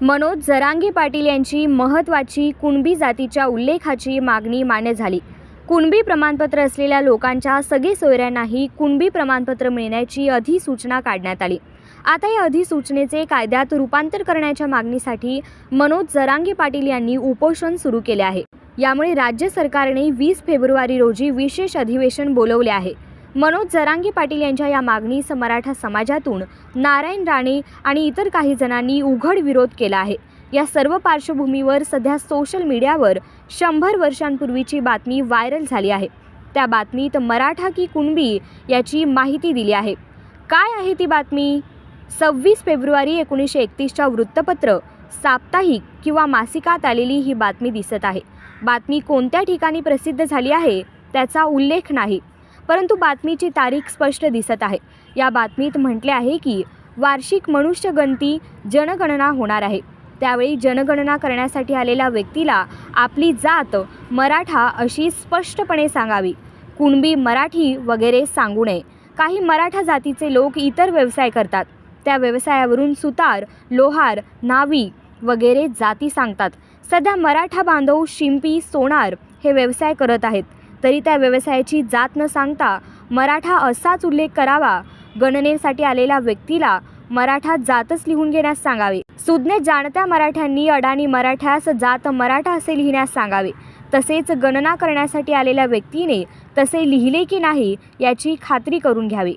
मनोज जरांगे पाटील यांची महत्त्वाची कुणबी जातीच्या उल्लेखाची मागणी मान्य झाली. कुणबी प्रमाणपत्र असलेल्या लोकांच्या सगळे सोयऱ्यांनाही कुणबी प्रमाणपत्र मिळण्याची अधिसूचना काढण्यात आली. आता या अधिसूचनेचे कायद्यात रूपांतर करण्याच्या मागणीसाठी मनोज जरांगे पाटील यांनी उपोषण सुरू केले आहे. यामुळे राज्य सरकारने वीस फेब्रुवारी रोजी विशेष अधिवेशन बोलवले आहे. मनोज जरांगे पाटील यांच्या या मागणीस मराठा समाजातून नारायण राणे आणि इतर काही जणांनी उघड विरोध केला आहे. या सर्व पार्श्वभूमीवर सध्या सोशल मीडियावर शंभर वर्षांपूर्वीची बातमी व्हायरल झाली आहे. त्या बातमीत मराठा की कुणबी याची माहिती दिली आहे. काय आहे ती बातमी? सव्वीस फेब्रुवारी एकोणीसशे एकतीसच्या वृत्तपत्र साप्ताहिक किंवा मासिकात आलेली ही बातमी दिसत आहे. बातमी कोणत्या ठिकाणी प्रसिद्ध झाली आहे त्याचा उल्लेख नाही. परंतु बातमीची तारीख स्पष्ट दिसत आहे. या बातमीत म्हटले आहे की वार्षिक मनुष्यगणती जनगणना होणार आहे. त्यावेळी जनगणना करण्यासाठी आलेल्या व्यक्तीला आपली जात मराठा अशी स्पष्टपणे सांगावी. कुणबी मराठी वगैरे सांगू नये. काही मराठा जातीचे लोक इतर व्यवसाय करतात. त्या व्यवसायावरून सुतार लोहार नावी वगैरे जाती सांगतात. सध्या मराठा बांधव शिंपी सोनार हे व्यवसाय करत आहेत. तरी त्या व्यवसायाची जात न सांगता मराठा असाच उल्लेख करावा. गणनेसाठी आलेल्या व्यक्तीला मराठा जातच लिहून घेण्यास सांगावे. सुज्ञ जाणत्या मराठ्यांनी अडाणी मराठ्यास जात मराठा असे लिहिण्यास सांगावे. तसेच गणना करण्यासाठी आलेल्या व्यक्तीने तसे लिहिले की नाही याची खात्री करून घ्यावी.